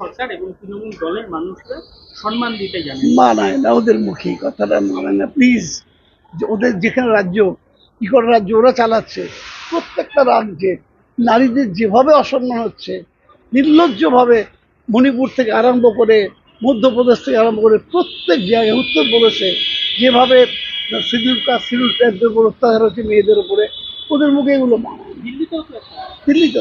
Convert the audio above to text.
সরকার এবং তৃণমূল দলের মানুষরা সম্মান দিতে জানে। মানায় না ওদের মুখে কথাটা মানায় না। প্লিজ ওদের যেখানে রাজ্য কি করে রাজ্য ওরা চালাচ্ছে। প্রত্যেকটা রাজ্যে নারীদের যেভাবে অসম্মান হচ্ছে নির্লজ্জভাবে মণিপুর থেকে আরম্ভ করে মধ্যপ্রদেশ থেকে আরম্ভ করে প্রত্যেক জায়গায় উত্তরপ্রদেশে যেভাবে সিডিউল কাস্ট সিডিউল ট্রাইবদের উপর অত্যাচার হচ্ছে মেয়েদের উপরে ওদের মুখে এগুলো মানায় দিল্লিতেও তো দিল্লিতে